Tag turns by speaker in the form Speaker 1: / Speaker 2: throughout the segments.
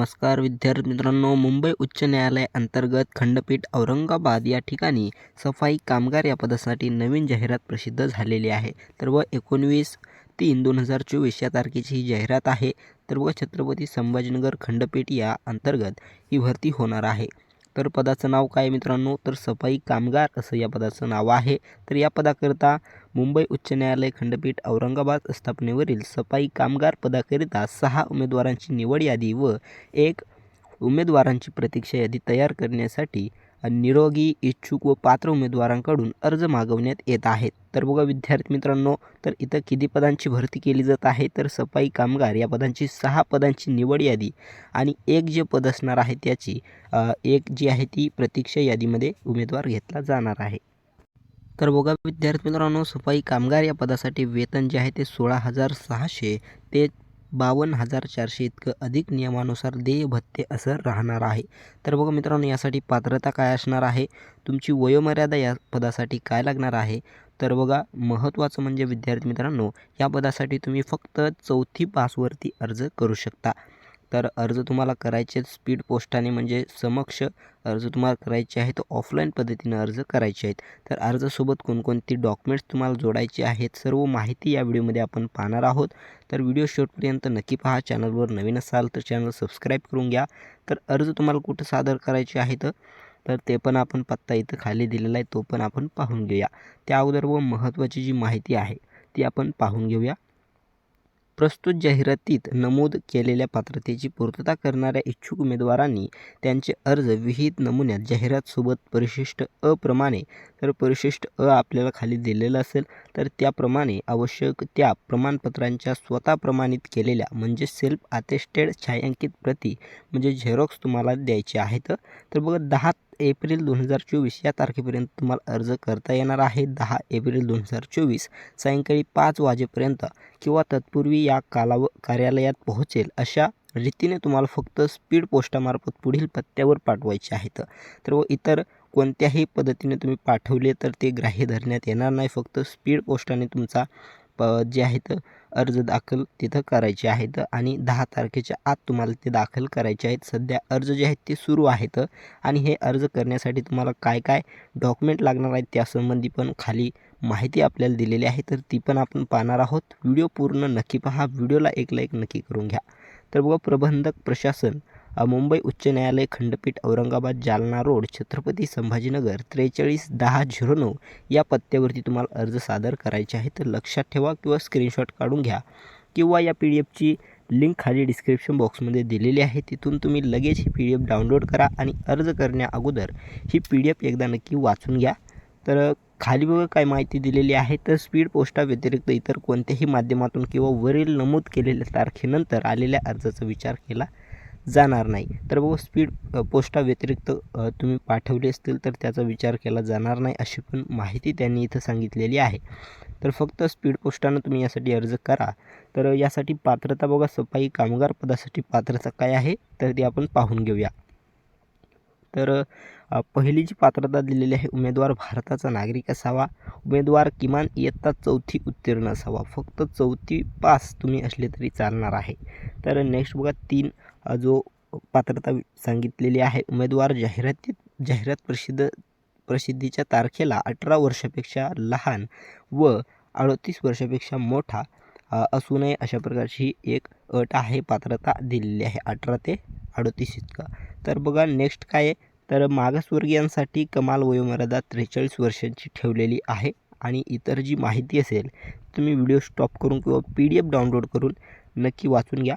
Speaker 1: नमस्कार विद्यार्थी मित्रांनो. मुंबई उच्च न्यायालय अंतर्गत खंडपीठ औरंगाबाद या ठिकाणी सफाई कामगार या पदासाठी नवीन जाहिरात प्रसिद्ध झालेली आहे. तर व एकोणवीस तीन दोन हजार चोवीस या तारखेची ही जाहिरात आहे. तर व छत्रपती संभाजीनगर खंडपीठ या अंतर्गत ही भरती होणार आहे. तर पदाचं नाव काय मित्रांनो? तर सफाई कामगार असं या पदाचं नाव आहे. तर या पदाकरिता मुंबई उच्च न्यायालय खंडपीठ औरंगाबाद स्थापनेवरील सफाई कामगार पदाकरिता सहा उमेदवारांची निवड यादी व एक उमेदवारांची प्रतीक्षा यादी तयार करण्यासाठी निरोगी इच्छुक व पात्र उमेदवारांकडून अर्ज मागवण्यात येत आहेत. तर बघा विद्यार्थी मित्रांनो तर इथं किती पदांची भरती केली जात आहे? तर सफाई कामगार या पदांची सहा पदांची निवड यादी आणि एक जे पद असणार आहे त्याची एक जी आहे ती प्रतीक्षा यादीमध्ये उमेदवार घेतला जाणार आहे. तर बघा विद्यार्थी मित्रांनो सफाई कामगार या पदासाठी वेतन जे आहे ते सोळा हजार सहाशे ते बावन्न हजार चारशे इतकं अधिक नियमानुसार देय भत्ते असं राहणार आहे. तर बघा मित्रांनो यासाठी पात्रता काय असणार आहे? तुमची वयोमर्यादा या पदासाठी काय लागणार आहे? तर बघा महत्त्वाचं म्हणजे विद्यार्थी मित्रांनो या पदासाठी तुम्ही फक्त चौथी पासवरती अर्ज करू शकता. तर अर्ज तुम्हाला करायचे स्पीड पोस्टाने म्हणजे समक्ष अर्ज तुम्हाला करायचे आहे तर ऑफलाईन पद्धतीनं अर्ज करायचे आहेत. तर अर्जासोबत कोणकोणती डॉक्युमेंट्स तुम्हाला जोडायचे आहेत सर्व माहिती या व्हिडिओमध्ये आपण पाहणार आहोत. तर व्हिडिओ शेवटपर्यंत नक्की पहा. चॅनलवर नवीन असाल तर चॅनल सबस्क्राईब करून घ्या. तर अर्ज तुम्हाला कुठं सादर करायचे आहेत तर ते पण आपण पत्ता इथं खाली दिलेला आहे तो पण आपण पाहून घेऊया. त्या अगोदर व महत्त्वाची जी माहिती आहे ती आपण पाहून घेऊया. प्रस्तुत जाहिरातीत नमूद केलेल्या पात्रतेची पूर्तता करणाऱ्या इच्छुक उमेदवारांनी त्यांचे अर्ज विहित नमुन्यात जाहिरातसोबत परिशिष्ट अ प्रमाणे तर परिशिष्ट अ आपल्याला खाली दिलेलं असेल तर त्याप्रमाणे आवश्यक त्या प्रमाणपत्रांच्या स्वतः प्रमाणित केलेल्या म्हणजे सेल्फ अटेस्टेड छायांकित प्रती म्हणजे झेरॉक्स तुम्हाला द्यायचे आहेत. तर बघा दहा एप्रिल दोन हजार चोवीस या तारखेपर्यंत तुम्हाला अर्ज करता येणार आहे. दहा एप्रिल दोन हजार चोवीस सायंकाळी पाच वाजेपर्यंत किंवा तत्पूर्वी या कालाव कार्यालयात पोहोचेल अशा रीतीने तुम्हाला फक्त स्पीड पोस्टामार्फत पुढील पत्त्यावर पाठवायचे आहेत. तर व इतर कोणत्याही पद्धतीने तुम्ही पाठवले तर ते ग्राह्य धरण्यात येणार नाही. फक्त स्पीड पोस्टाने तुमचा प जे आहेत अर्ज दाखल तिथं करायचे आहेत आणि दहा तारखेच्या आत तुम्हाला ते दाखल करायचे आहेत. सध्या अर्ज जे आहेत ते सुरू आहेत आणि हे अर्ज करण्यासाठी तुम्हाला काय काय डॉक्युमेंट लागणार आहेत त्यासंबंधी पण खाली माहिती आपल्याला दिलेली आहे. तर ती पण आपण पाहणार आहोत. व्हिडिओ पूर्ण नक्की पहा. व्हिडिओला एक लाईक नक्की करून घ्या. तर बघा प्रबंधक प्रशासन मुंबई उच्च न्यायालय खंडपीठ औरंगाबाद जालना रोड छत्रपती संभाजीनगर त्रेचाळीस दहा झिरो नऊ या पत्त्यावरती तुम्हाला अर्ज सादर करायचे आहे तर लक्षात ठेवा किंवा स्क्रीनशॉट काढून घ्या. किंवा या पी डी एफची लिंक खाली डिस्क्रिप्शन बॉक्समध्ये दिलेली आहे तिथून तुम्ही लगेच ही पी डी एफ डाउनलोड करा आणि अर्ज करण्या अगोदर ही पी डी एफ एकदा नक्की वाचून घ्या. तर खाली बघा काय माहिती दिलेली आहे तर स्पीड पोस्टाव्यतिरिक्त इतर कोणत्याही माध्यमातून किंवा वरील नमूद केलेल्या तारखेनंतर आलेल्या अर्जाचा विचार केला. जाणार नाही. तर बघा स्पीड पोस्टाव्यतिरिक्त पोस्टा व्यतिरिक्त तुम्ही पाठवले असतील तर त्याचा विचार केला जाणार नाही अशी पण माहिती त्यांनी इथं सांगितलेली आहे. तर फक्त स्पीड पोस्टानं तुम्ही यासाठी अर्ज करा. तर यासाठी पात्रता बघा सफाई कामगार पदासाठी पात्रता काय आहे तर ती आपण पाहून घेऊया. तर पहिली जी पात्रता दिलेली आहे उमेदवार भारताचा नागरिक असावा. उमेदवार किमान इयत्ता चौथी उत्तीर्ण असावा. फक्त चौथी पास तुम्ही असले तरी चालणार आहे. तर नेक्स्ट बघा तीन जो पात्रता सांगितलेली आहे उमेदवार जाहिरातीत जाहिरात प्रसिद्ध प्रसिद्धीच्या तारखेला अठरा वर्षापेक्षा लहान व अडतीस वर्षापेक्षा मोठा असू नये अशा प्रकारची एक अट आहे पात्रता दिलेली आहे अठरा ते अडतीस इतका. तर बघा नेक्स्ट काय आहे? तर मागासवर्गीयांसाठी कमाल वयोमर्यादा त्रेचाळीस वर्षांची ठेवलेली आहे. आणि इतर जी माहिती असेल तुम्ही व्हिडिओ स्टॉप करून किंवा पी डी एफ डाउनलोड करून नक्की वाचून घ्या.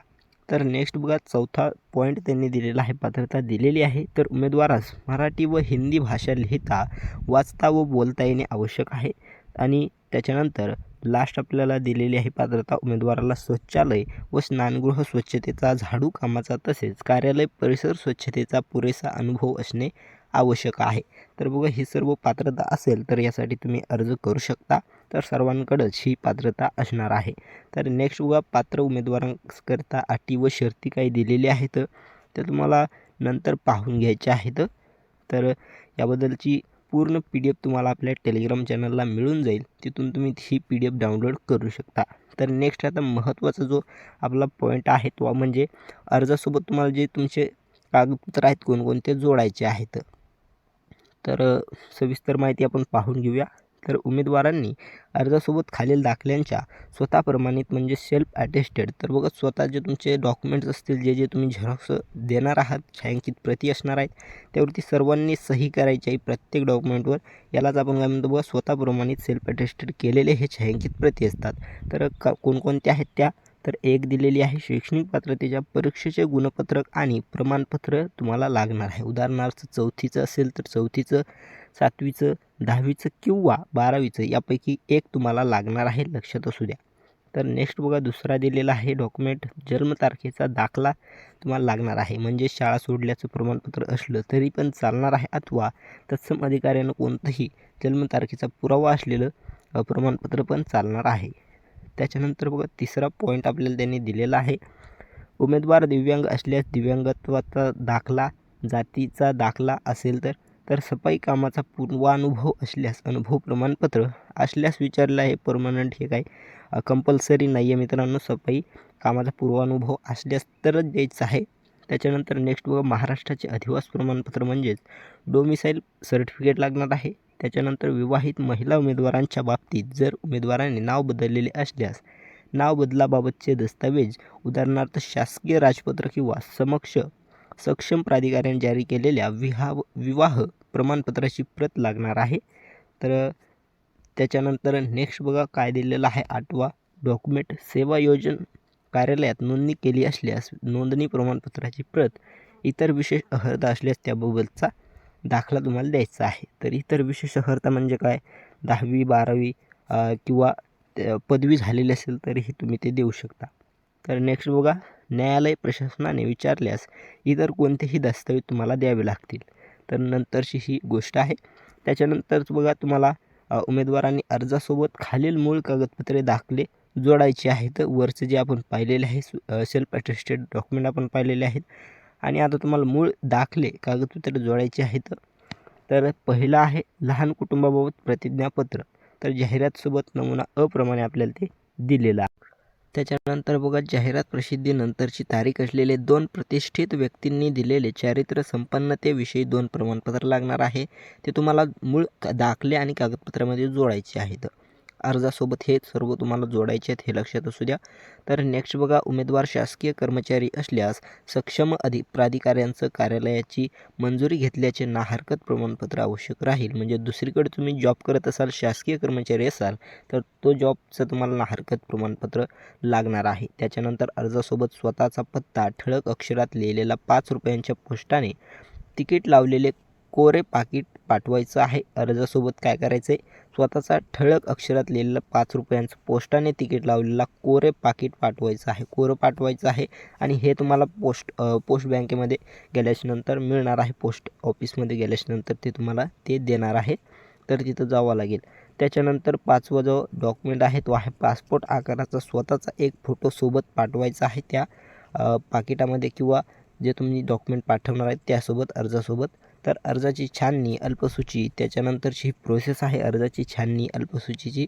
Speaker 1: तर नेक्स्ट बघा चौथा पॉईंट त्यांनी दिलेला आहे पात्रता दिलेली आहे. तर उमेदवारास मराठी व हिंदी भाषा लिहिता वाचता व बोलता येणे आवश्यक आहे. आणि त्याच्यानंतर लास्ट आपल्याला दिलेली आहे पात्रता उमेदवाराला शौचालय व स्नानगृह स्वच्छतेचा झाडू कामाचा तसेच कार्यालय परिसर स्वच्छतेचा पुरेसा अनुभव असणे आवश्यक आहे. तर बघा ही सर्व पात्रता असेल तर यासाठी तुम्ही अर्ज करू शकता. तर सर्वांकडंच ही पात्रता असणार आहे. तर नेक्स्ट बघा पात्र उमेदवारांकरता अटी व शर्ती काही दिलेली आहेत. त्या तुम्हाला नंतर पाहून घ्यायच्या आहेत. तर याबद्दलची पूर्ण पी डी एफ तुम्हाला आपल्या टेलिग्राम चॅनलला मिळून जाईल. तिथून तुम्ही ही पी डी एफ डाउनलोड करू शकता. तर नेक्स्ट आता महत्त्वाचा जो आपला पॉईंट आहे तो म्हणजे अर्जासोबत तुम्हाला जे तुमचे कागदपत्र आहेत कोणकोणते जोडायचे आहेत. तर सविस्तर माहिती आपण पाहून घेऊया. तर उमेदवारांनी अर्जासोबत खालील दाखल्यांच्या स्वतः प्रमाणित म्हणजे सेल्फ अटेस्टेड तर बघा स्वतः जे तुमचे डॉक्युमेंट्स असतील जे जे तुम्ही झेरॉक्स देणार आहात छायांकित प्रती असणार आहेत त्यावरती सर्वांनी सही करायची आहे प्रत्येक डॉक्युमेंटवर यालाच आपण काय म्हणतो बघा स्वतः प्रमाणित सेल्फ अटेस्टेड केलेले हे छायांकित प्रती असतात. तर का कोणकोणत्या आहेत त्या? तर एक दिलेली आहे शैक्षणिक पात्रतेच्या परीक्षेचे गुणपत्रक आणि प्रमाणपत्र तुम्हाला लागणार आहे. उदाहरणार्थ चौथीचं असेल तर चौथीचं सातवीचं दहावीचं किंवा बारावीचं यापैकी एक तुम्हाला लागणार आहे लक्षात असू द्या. तर नेक्स्ट बघा दुसरा दिलेला आहे डॉक्युमेंट जन्मतारखेचा दाखला तुम्हाला लागणार आहे. म्हणजे शाळा सोडल्याचं प्रमाणपत्र असलं तरी पण चालणार आहे अथवा तत्सम अधिकाऱ्यानं कोणतंही जन्मतारखेचा पुरावा असलेलं प्रमाणपत्र पण चालणार आहे. त्याच्यानंतर बघा तिसरा पॉईंट आपल्याला त्यांनी दिलेला आहे. उमेदवार दिव्यांग असल्यास दिव्यांगत्वाचा दाखला जातीचा दाखला असेल तर तर सफाई कामाचा पूर्वानुभव असल्यास अनुभव प्रमाणपत्र. असल्यास विचारलं आहे परमनंट हे काय? कंपल्सरी नाही आहे मित्रांनो सफाई कामाचा पूर्वानुभव असल्यास तरच द्यायचं आहे. त्याच्यानंतर नेक्स्ट बघा महाराष्ट्राचे अधिवास प्रमाणपत्र म्हणजेच डोमिसाईल सर्टिफिकेट लागणार आहे. त्याच्यानंतर विवाहित महिला उमेदवारांच्या बाबतीत जर उमेदवारांनी नाव बदललेले असल्यास नाव बदलाबाबतचे दस्तावेज उदाहरणार्थ शासकीय राजपत्र किंवा समक्ष सक्षम प्राधिकाऱ्याने जारी केलेल्या विहा विवाह प्रमाणपत्राची प्रत लागणार आहे. तर त्याच्यानंतर नेक्स्ट बघा काय दिलेलं आहे. आठवा डॉक्युमेंट सेवा योजन कार्यालयात नोंदणी केली असल्यास नोंदणी प्रमाणपत्राची प्रत इतर विशेष अर्हता असल्यास त्याबाबतचा दाखला तुम्हाला द्यायचा आहे. तर इतर विशेष अर्हता म्हणजे काय? दहावी बारावी किंवा पदवी झालेली असेल तरीही तुम्ही ते देऊ शकता. तर नेक्स्ट बघा न्यायालय प्रशासनाने विचारल्यास इतर कोणतेही दस्तऐवज तुम्हाला द्यावे लागतील. तर नंतरची ही गोष्ट आहे. त्याच्यानंतरच बघा तुम्हाला उमेदवारांनी अर्जासोबत खालील मूळ कागदपत्रे दाखले जोडायचे आहेत. वरचं जे आपण पाहिलेले आहे सेल्फ अटेस्टेड डॉक्युमेंट आपण पाहिलेले आहेत. आणि आता तुम्हाला मूळ दाखले कागदपत्र जोडायचे आहेत तर? पहिलं आहे लहान कुटुंबाबाबत प्रतिज्ञापत्र. तर जाहिरातसोबत नमुना अप्रमाणे आपल्याला ते दिलेला. त्याच्यानंतर बघा जाहिरात प्रसिद्धीनंतरची तारीख असलेले दोन प्रतिष्ठित व्यक्तींनी दिलेले चारित्र्य संपन्नतेविषयी दोन प्रमाणपत्र लागणार आहे. ते तुम्हाला मूळ दाखले आणि कागदपत्रामध्ये जोडायचे आहेत अर्जासोबत हे सर्व तुम्हाला जोडायचे आहेत हे लक्षात असू द्या. तर नेक्स्ट बघा उमेदवार शासकीय कर्मचारी असल्यास सक्षम अधि प्राधिकाऱ्यांचं कार्यालयाची मंजुरी घेतल्याचे ना हरकत प्रमाणपत्र आवश्यक राहील. म्हणजे दुसरीकडे तुम्ही जॉब करत असाल शासकीय कर्मचारी असाल तर तो जॉबचं तुम्हाला ना हरकत प्रमाणपत्र लागणार आहे. त्याच्यानंतर अर्जासोबत स्वतःचा पत्ता ठळक अक्षरात लिहिलेला पाच रुपयांच्या पोस्टाने तिकीट लावलेले कोरे पाकिट पाठवायचं आहे. अर्जासोबत काय करायचं आहे स्वतःचा ठळक अक्षरात लिहिलेलं पाच रुपयांचं पोस्टाने तिकीट लावलेला कोरे पाकिट पाठवायचं आहे. कोरं पाठवायचं आहे आणि हे तुम्हाला पोस्ट पोस्ट बँकेमध्ये गेल्याच्यानंतर मिळणार आहे. पोस्ट ऑफिसमध्ये गेल्याच्यानंतर ते तुम्हाला ते देणार आहे. तर तिथं जावं लागेल. त्याच्यानंतर पाचवा जो डॉक्युमेंट आहे तो आहे पासपोर्ट आकाराचा. स्वतःचा एक फोटो सोबत पाठवायचा आहे त्या पाकिटामध्ये किंवा जे तुम्ही डॉक्युमेंट पाठवणार आहेत त्यासोबत अर्जासोबत तर अर्जाची छाननी अल्पसूची त्याच्यानंतरची ही प्रोसेस आहे अर्जाची छाननी अल्पसूचीची.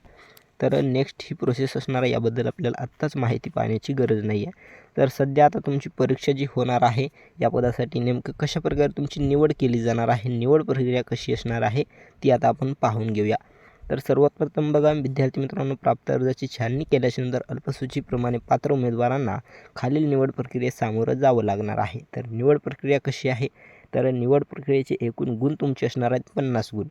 Speaker 1: तर नेक्स्ट ही प्रोसेस असणार आहे याबद्दल आपल्याला आत्ताच माहिती पाहण्याची गरज नाही आहे तर सध्या आता तुमची परीक्षा जी होणार आहे या पदासाठी नेमकं कशा प्रकारे तुमची निवड केली जाणार आहे निवड प्रक्रिया कशी असणार आहे ती आता आपण पाहून घेऊया. तर सर्वात प्रथम बघा विद्यार्थी मित्रांनो प्राप्त अर्जाची छाननी केल्याच्यानंतर अल्पसूचीप्रमाणे पात्र उमेदवारांना खालील निवड प्रक्रियेत सामोरं जावं लागणार आहे. तर निवड प्रक्रिया कशी आहे तर निवड प्रक्रियेचे एकूण गुण तुमचे असणार आहेत पन्नास गुण.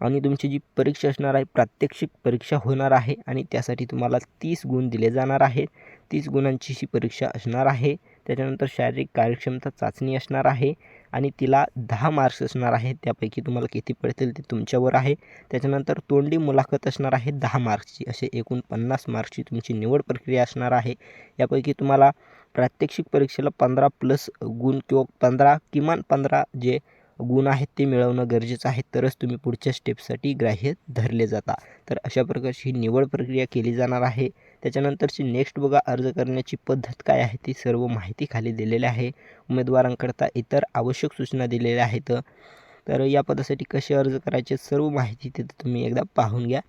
Speaker 1: आणि तुमची जी परीक्षा असणार आहे प्रात्यक्षिक परीक्षा होणार आहे आणि त्यासाठी तुम्हाला तीस गुण दिले जाणार आहेत तीस गुणांची ही परीक्षा असणार आहे. त्याच्यानंतर शारीरिक कार्यक्षमता चाचणी असणार आहे आणि तिला दहा मार्क्स असणार आहेत त्यापैकी तुम्हाला किती पडतील ते तुमच्यावर आहे. त्याच्यानंतर तोंडी मुलाखत असणार आहे दहा मार्क्सची. असे एकूण पन्नास मार्क्सची तुमची निवड प्रक्रिया असणार आहे. यापैकी तुम्हाला प्रात्यक्षिक परीक्षेला पंधरा प्लस गुण किंवा पंधरा किमान पंधरा जे गुण आहेत ते मिळवणं गरजेचं आहे. तरच तुम्ही पुढच्या स्टेपसाठी ग्राह्य धरले जाता. तर अशा प्रकारची ही निवड प्रक्रिया केली जाणार आहे. त्याच्यानंतरची नेक्स्ट बघा अर्ज करण्याची पद्धत काय आहे ती सर्व माहिती खाली दिलेली आहे. उमेदवारांकरता इतर आवश्यक सूचना दिलेल्या आहेत. तर या पदासाठी कसे अर्ज करायचे सर्व माहिती तिथं तुम्ही एकदा पाहून घ्या.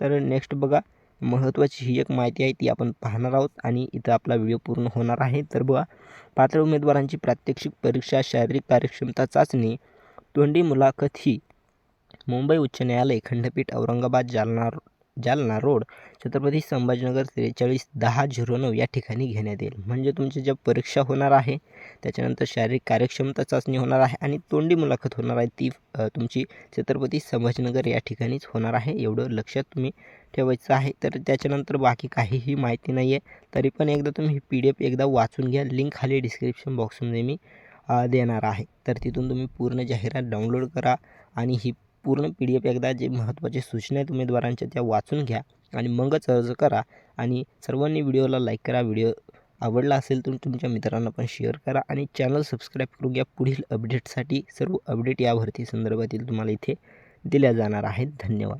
Speaker 1: तर नेक्स्ट बघा महत्त्वाची ही एक माहिती आहे ती आपण पाहणार आहोत आणि इथं आपला व्हिडिओ पूर्ण होणार आहे. तर बघा पात्र उमेदवारांची प्रात्यक्षिक परीक्षा शारीरिक कार्यक्षमता चाचणी तोंडी मुलाखत ही मुंबई उच्च न्यायालय खंडपीठ औरंगाबाद जालना जालना रोड छत्रपती संभाजीनगर त्रेचाळीस दहा झिरो नऊ या ठिकाणी घेण्यात येईल. म्हणजे तुमची ज्या परीक्षा होणार आहे त्याच्यानंतर शारीरिक कार्यक्षमता चाचणी होणार आहे आणि तोंडी मुलाखत होणार आहे ती तुमची छत्रपती संभाजीनगर या ठिकाणीच होणार आहे एवढं लक्षात तुम्ही ठेवायचं आहे. तर त्याच्यानंतर बाकी काहीही माहिती नाही आहे तरी पण एकदा तुम्ही ही पी डी एफ एकदा वाचून घ्या. लिंक खाली डिस्क्रिप्शन बॉक्समध्ये मी देणार आहे. तर तिथून तुम्ही पूर्ण जाहिरात डाउनलोड करा आणि ही पूर्ण पी डी एफ एकदा जे महत्त्वाचे सूचना आहेत उमेदवारांच्या त्या वाचून घ्या आणि मगच अर्ज करा. आणि सर्वांनी व्हिडिओला लाईक करा. व्हिडिओ आवडला असेल तर तुमच्या मित्रांना पण शेअर करा आणि चॅनल सबस्क्राईब करून घ्या. पुढील अपडेटसाठी सर्व अपडेट या भरती संदर्भातील तुम्हाला इथे दिल्या जाणार आहेत. धन्यवाद.